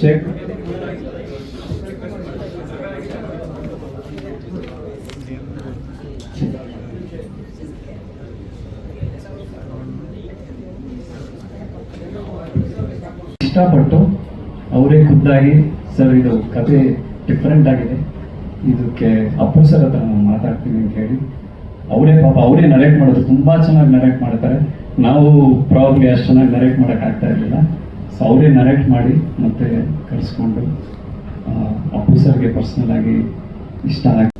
Check ಇಷ್ಟಪಟ್ಟು ಅವರೇ ಖುದ್ದಾಗಿ ಸರ್, ಇದು ಕತೆ ಡಿಫ್ರೆಂಟ್ ಆಗಿದೆ. ಇದಕ್ಕೆ ಅಪ್ಪು ಸರ್ ಹತ್ರ ನಾವು ಹೇಳಿ ಅವರೇ ಪಾಪ, ಅವರೇ ನರೇಟ್ ಮಾಡೋದು ತುಂಬಾ ಚೆನ್ನಾಗಿ ನರೇಟ್ ಮಾಡ್ತಾರೆ. ನಾವು ಪ್ರಾಬ್ಲಿ ಅಷ್ಟು ಚೆನ್ನಾಗಿ ನರೇಟ್ ಮಾಡೋಕ್ಕಾಗ್ತಾ ಇರಲಿಲ್ಲ. ಸೊ ಅವರೇ ನರೇಟ್ ಮಾಡಿ ಮತ್ತೆ ಕರೆಸ್ಕೊಂಡು ಸರ್ಗೆ ಪರ್ಸನಲ್ ಆಗಿ ಇಷ್ಟ ಆಗಿ.